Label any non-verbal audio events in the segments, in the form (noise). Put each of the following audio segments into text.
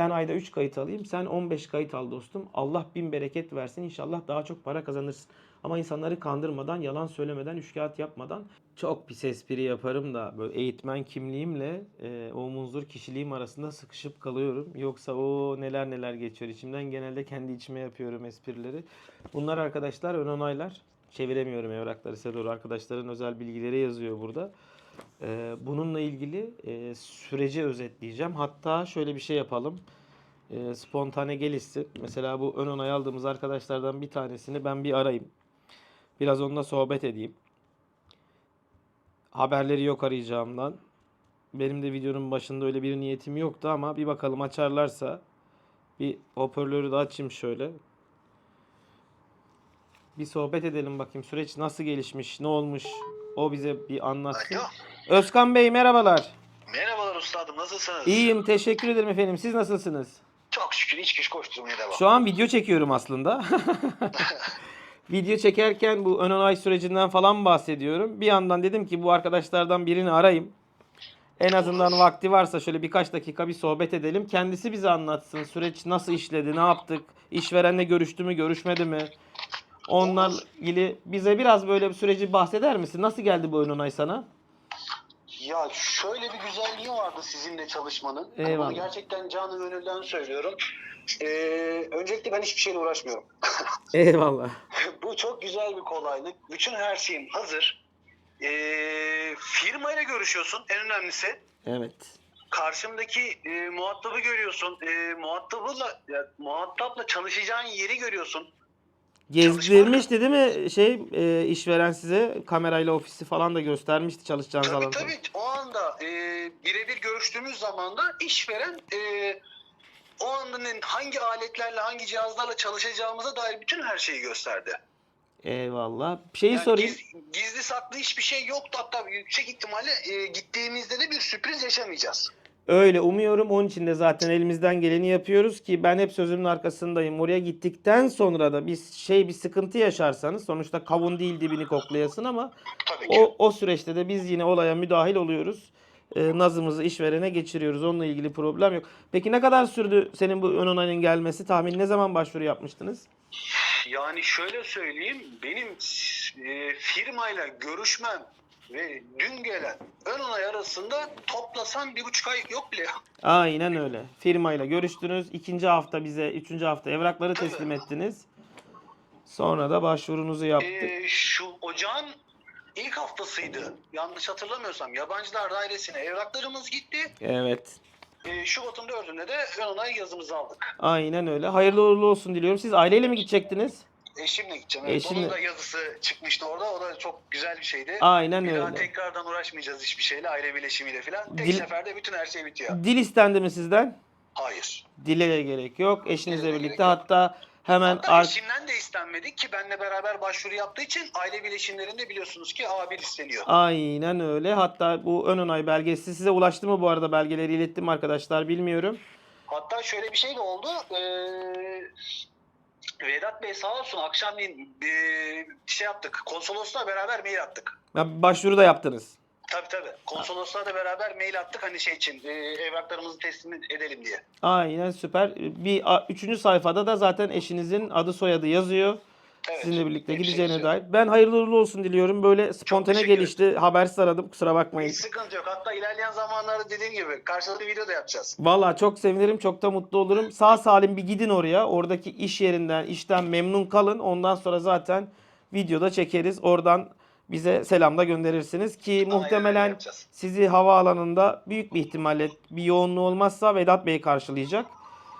Ben ayda 3 kayıt alayım. Sen 15 kayıt al dostum. Allah bin bereket versin. İnşallah daha çok para kazanırsın. Ama insanları kandırmadan, yalan söylemeden, üçkağıt yapmadan çok pis espri yaparım da böyle eğitmen kimliğimle e, o munzur kişiliğim arasında sıkışıp kalıyorum. Yoksa o neler neler geçiyor içimden. Genelde kendi içime yapıyorum esprileri. Bunlar arkadaşlar ön onaylar. Çeviremiyorum evrakları size doğru. Arkadaşların özel bilgileri yazıyor burada. Ee, bununla ilgili e, süreci özetleyeceğim. Hatta şöyle bir şey yapalım. Ee, spontane gelişsin. Mesela bu ön onay aldığımız arkadaşlardan bir tanesini ben bir arayayım. Biraz onunla sohbet edeyim. Haberleri yok arayacağımdan. Benim de videonun başında öyle bir niyetim yoktu ama bir bakalım açarlarsa bir hoparlörü de açayım şöyle. Bir sohbet edelim bakayım süreç nasıl gelişmiş, ne olmuş o bize bir anlatsın. Alo. Özkan Bey merhabalar. Merhabalar ustadım nasılsınız? İyiyim teşekkür ederim efendim. Siz nasılsınız? Çok şükür iç kış koşturmaya devam. Şu an video çekiyorum aslında. (laughs) video çekerken bu ön onay sürecinden falan bahsediyorum. Bir yandan dedim ki bu arkadaşlardan birini arayayım. En azından vakti varsa şöyle birkaç dakika bir sohbet edelim. Kendisi bize anlatsın. Süreç nasıl işledi, ne yaptık? İşverenle görüştü mü, görüşmedi mi? Onlarla ilgili bize biraz böyle bir süreci bahseder misin? Nasıl geldi bu ön onay sana? Ya şöyle bir güzelliği vardı sizinle çalışmanın. Eyvallah. Bunu gerçekten canı gönülden söylüyorum. Ee, öncelikle ben hiçbir şeyle uğraşmıyorum. (laughs) Eyvallah. Bu çok güzel bir kolaylık. Bütün her şeyim hazır. Ee, firmayla görüşüyorsun en önemlisi. Evet. Karşımdaki e, muhatabı görüyorsun. E, muhatabıyla, ya, muhatapla çalışacağın yeri görüyorsun. Gezdirmişti değil mi şey e, işveren size kamerayla ofisi falan da göstermişti çalışacağınız Tabii alanı. tabii o anda e, birebir görüştüğümüz zaman da işveren e, o anda ne- hangi aletlerle hangi cihazlarla çalışacağımıza dair bütün her şeyi gösterdi. Eyvallah. Şeyi Yani sorayım. giz- gizli saklı hiçbir şey yoktu hatta yüksek ihtimalle e, gittiğimizde de bir sürpriz yaşamayacağız. Öyle umuyorum. Onun için de zaten elimizden geleni yapıyoruz ki ben hep sözümün arkasındayım. Oraya gittikten sonra da bir şey bir sıkıntı yaşarsanız sonuçta kavun değil dibini koklayasın ama o, o süreçte de biz yine olaya müdahil oluyoruz. E, nazımızı işverene geçiriyoruz. Onunla ilgili problem yok. Peki ne kadar sürdü senin bu ön onayın gelmesi? Tahmin ne zaman başvuru yapmıştınız? Yani şöyle söyleyeyim benim e, firmayla görüşmem ve dün gelen ön onay arasında toplasan bir buçuk ay yok bile. Aynen öyle. Firmayla görüştünüz. İkinci hafta bize, üçüncü hafta evrakları teslim ettiniz. Sonra da başvurunuzu yaptık. Ee, şu ocağın ilk haftasıydı. Yanlış hatırlamıyorsam. Yabancılar dairesine evraklarımız gitti. Evet. Ee, Şubat'ın 4'ünde de ön onay yazımızı aldık. Aynen öyle. Hayırlı uğurlu olsun diliyorum. Siz aileyle mi gidecektiniz? Eşimle gideceğim. Evet, Eşinle. Onun da yazısı çıkmıştı orada. O da çok güzel bir şeydi. Aynen bir daha öyle. tekrardan uğraşmayacağız hiçbir şeyle. Aile birleşimiyle falan. Tek Dil- seferde bütün her şey bitiyor. Dil istendi mi sizden? Hayır. Dile gerek yok. Eşinizle Dile birlikte gerek yok. hatta hemen Hatta ar- eşimden de istenmedi ki benle beraber başvuru yaptığı için aile birleşimlerinde biliyorsunuz ki A1 isteniyor. Aynen öyle. Hatta bu ön onay belgesi size ulaştı mı bu arada belgeleri ilettim arkadaşlar bilmiyorum. Hatta şöyle bir şey de oldu. Ee, Vedat Bey sağ olsun akşamleyin ee, şey yaptık. Konsolosla beraber mail attık. Ya başvuru da yaptınız. Tabii tabii. Konsolosla da beraber mail attık hani şey için ee, evraklarımızı teslim edelim diye. Aynen süper. Bir a- üçüncü sayfada da zaten eşinizin adı soyadı yazıyor. Evet. Sizinle birlikte Hepsi gideceğine yazıyor. dair. Ben hayırlı uğurlu olsun diliyorum. Böyle spontane teşekkür gelişti. Habersiz aradım. Kusura bakmayın. Hiç sıkıntı yok. Hatta ilerleyen zamanlarda dediğim gibi karşılıklı video da yapacağız. Valla çok sevinirim. Çok da mutlu olurum. Sağ salim bir gidin oraya. Oradaki iş yerinden, işten memnun kalın. Ondan sonra zaten videoda çekeriz. Oradan bize selam da gönderirsiniz ki öyle muhtemelen yapacağız. sizi havaalanında büyük bir ihtimalle bir yoğunluğu olmazsa Vedat Bey karşılayacak.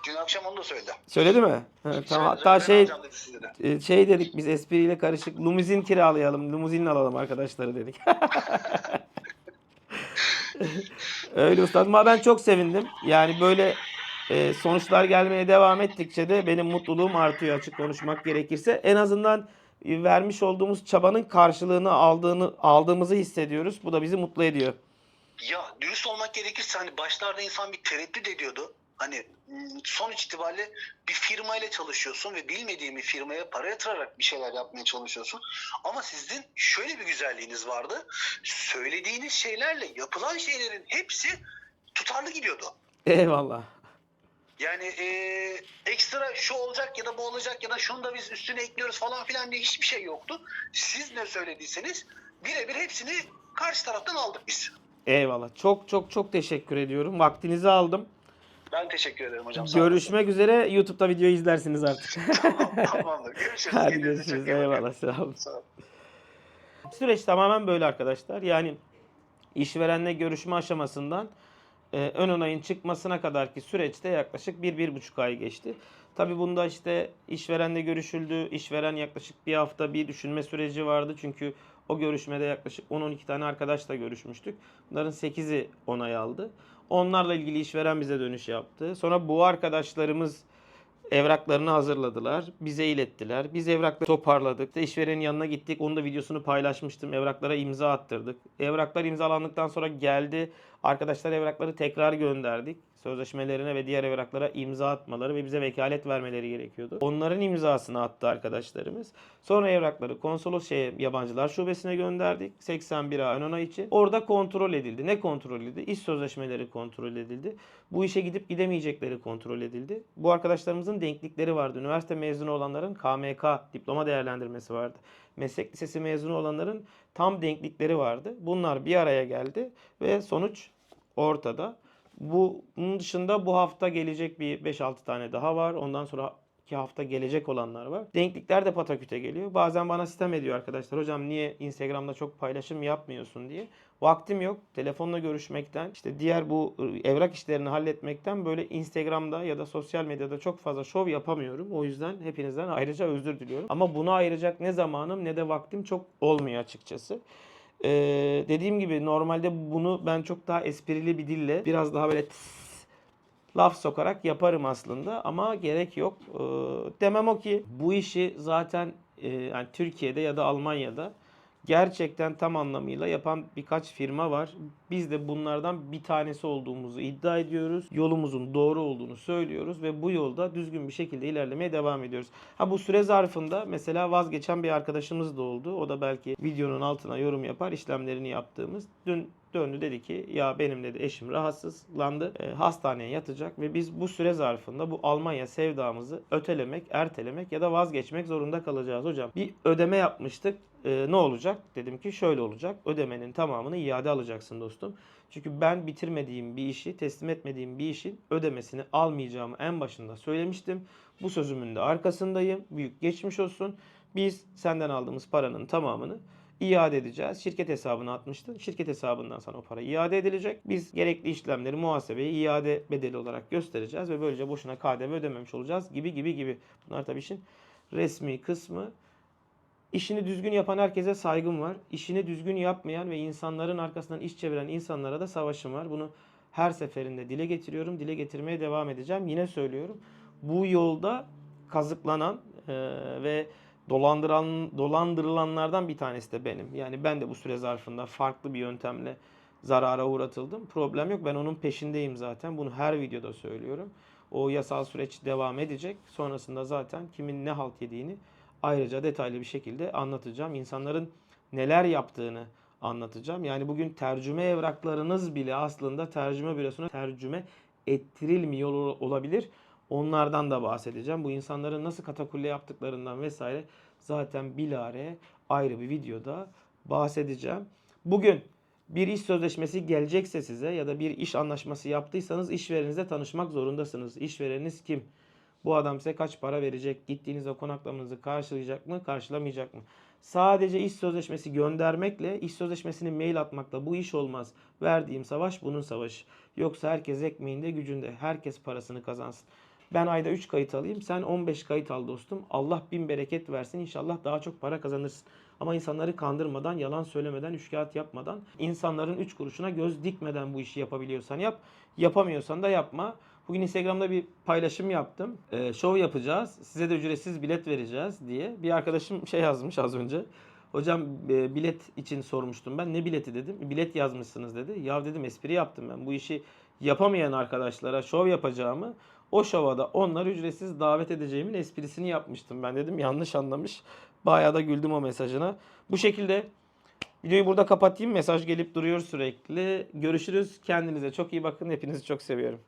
Dün akşam onu da söyledi. Söyledi mi? Evet, tamam. Hatta şey dedi e, şey dedik biz espriyle karışık limuzin kiralayalım, limuzin alalım arkadaşları dedik. (laughs) Öyle ustadım ama ben çok sevindim. Yani böyle e, sonuçlar gelmeye devam ettikçe de benim mutluluğum artıyor açık konuşmak gerekirse. En azından e, vermiş olduğumuz çabanın karşılığını aldığını aldığımızı hissediyoruz. Bu da bizi mutlu ediyor. Ya dürüst olmak gerekirse hani başlarda insan bir tereddüt ediyordu. Hani m, sonuç itibariyle bir firmayla çalışıyorsun ve bilmediğin bir firmaya para yatırarak bir şeyler yapmaya çalışıyorsun. Ama sizin şöyle bir güzelliğiniz vardı. Söylediğiniz şeylerle yapılan şeylerin hepsi tutarlı gidiyordu. Eyvallah. Yani e, ekstra şu olacak ya da bu olacak ya da şunu da biz üstüne ekliyoruz falan filan diye hiçbir şey yoktu. Siz ne söylediyseniz birebir hepsini karşı taraftan aldık biz. Eyvallah. Çok çok çok teşekkür ediyorum. Vaktinizi aldım. Ben teşekkür ederim hocam. sağ olun. Görüşmek üzere. YouTube'da videoyu izlersiniz artık. (laughs) tamam, tamamdır. Görüşürüz. Hadi görüşürüz. Eyvallah. Sağ olun. Sağ olun. Süreç tamamen böyle arkadaşlar. Yani işverenle görüşme aşamasından e, ön onayın çıkmasına kadar ki süreçte yaklaşık 1-1,5 ay geçti. Tabi bunda işte işverenle görüşüldü. İşveren yaklaşık bir hafta bir düşünme süreci vardı. Çünkü o görüşmede yaklaşık 10-12 tane arkadaşla görüşmüştük. Bunların 8'i onay aldı. Onlarla ilgili işveren bize dönüş yaptı. Sonra bu arkadaşlarımız evraklarını hazırladılar. Bize ilettiler. Biz evrakları toparladık. İşte işverenin yanına gittik. Onun da videosunu paylaşmıştım. Evraklara imza attırdık. Evraklar imzalandıktan sonra geldi. Arkadaşlar evrakları tekrar gönderdik. Sözleşmelerine ve diğer evraklara imza atmaları ve bize vekalet vermeleri gerekiyordu. Onların imzasını attı arkadaşlarımız. Sonra evrakları konsolos şey, yabancılar şubesine gönderdik. 81A ön onay için. Orada kontrol edildi. Ne kontrol edildi? İş sözleşmeleri kontrol edildi. Bu işe gidip gidemeyecekleri kontrol edildi. Bu arkadaşlarımızın denklikleri vardı. Üniversite mezunu olanların KMK diploma değerlendirmesi vardı. Meslek lisesi mezunu olanların tam denklikleri vardı. Bunlar bir araya geldi ve sonuç ortada. Bu, bunun dışında bu hafta gelecek bir 5-6 tane daha var. Ondan sonra iki hafta gelecek olanlar var. Denklikler de pataküte geliyor. Bazen bana sistem ediyor arkadaşlar. Hocam niye Instagram'da çok paylaşım yapmıyorsun diye. Vaktim yok. Telefonla görüşmekten, işte diğer bu ıı, evrak işlerini halletmekten böyle Instagram'da ya da sosyal medyada çok fazla şov yapamıyorum. O yüzden hepinizden ayrıca özür diliyorum. Ama buna ayıracak ne zamanım ne de vaktim çok olmuyor açıkçası. Ee, dediğim gibi normalde bunu ben çok daha esprili bir dille biraz daha böyle tıs laf sokarak yaparım aslında ama gerek yok. Ee, demem o ki bu işi zaten e, yani Türkiye'de ya da Almanya'da gerçekten tam anlamıyla yapan birkaç firma var. Biz de bunlardan bir tanesi olduğumuzu iddia ediyoruz. Yolumuzun doğru olduğunu söylüyoruz ve bu yolda düzgün bir şekilde ilerlemeye devam ediyoruz. Ha bu süre zarfında mesela vazgeçen bir arkadaşımız da oldu. O da belki videonun altına yorum yapar. işlemlerini yaptığımız. Dün döndü dedi ki ya benim dedi eşim rahatsızlandı. E, hastaneye yatacak ve biz bu süre zarfında bu Almanya sevdamızı ötelemek, ertelemek ya da vazgeçmek zorunda kalacağız hocam. Bir ödeme yapmıştık. E, ne olacak? Dedim ki şöyle olacak. Ödemenin tamamını iade alacaksın dostum. Çünkü ben bitirmediğim bir işi, teslim etmediğim bir işin ödemesini almayacağımı en başında söylemiştim. Bu sözümün de arkasındayım. Büyük geçmiş olsun. Biz senden aldığımız paranın tamamını iade edeceğiz. Şirket hesabına atmıştın. Şirket hesabından sana o para iade edilecek. Biz gerekli işlemleri muhasebeyi iade bedeli olarak göstereceğiz ve böylece boşuna KDV ödememiş olacağız gibi gibi gibi. Bunlar tabii işin resmi kısmı. İşini düzgün yapan herkese saygım var. İşini düzgün yapmayan ve insanların arkasından iş çeviren insanlara da savaşım var. Bunu her seferinde dile getiriyorum. Dile getirmeye devam edeceğim. Yine söylüyorum. Bu yolda kazıklanan e, ve dolandıran dolandırılanlardan bir tanesi de benim. Yani ben de bu süre zarfında farklı bir yöntemle zarara uğratıldım. Problem yok. Ben onun peşindeyim zaten. Bunu her videoda söylüyorum. O yasal süreç devam edecek. Sonrasında zaten kimin ne halt yediğini ayrıca detaylı bir şekilde anlatacağım. İnsanların neler yaptığını anlatacağım. Yani bugün tercüme evraklarınız bile aslında tercüme bürosuna tercüme ettirilmiyor olabilir. Onlardan da bahsedeceğim. Bu insanların nasıl katakulle yaptıklarından vesaire zaten bilare ayrı bir videoda bahsedeceğim. Bugün bir iş sözleşmesi gelecekse size ya da bir iş anlaşması yaptıysanız işvereninizle tanışmak zorundasınız. İşvereniniz kim? Bu adam size kaç para verecek? Gittiğinizde konaklamanızı karşılayacak mı? Karşılamayacak mı? Sadece iş sözleşmesi göndermekle, iş sözleşmesini mail atmakla bu iş olmaz. Verdiğim savaş bunun savaşı. Yoksa herkes ekmeğinde gücünde. Herkes parasını kazansın. Ben ayda 3 kayıt alayım. Sen 15 kayıt al dostum. Allah bin bereket versin. İnşallah daha çok para kazanırsın. Ama insanları kandırmadan, yalan söylemeden, üçkağıt yapmadan, insanların 3 kuruşuna göz dikmeden bu işi yapabiliyorsan yap. Yapamıyorsan da yapma. Bugün Instagram'da bir paylaşım yaptım. Ee, şov yapacağız. Size de ücretsiz bilet vereceğiz diye. Bir arkadaşım (laughs) şey yazmış az önce. Hocam e, bilet için sormuştum ben. Ne bileti dedim. Bilet yazmışsınız dedi. Ya dedim espri yaptım ben. Bu işi yapamayan arkadaşlara şov yapacağımı o şova da onları ücretsiz davet edeceğimin esprisini yapmıştım. Ben dedim yanlış anlamış. Bayağı da güldüm o mesajına. Bu şekilde videoyu burada kapatayım. Mesaj gelip duruyor sürekli. Görüşürüz. Kendinize çok iyi bakın. Hepinizi çok seviyorum.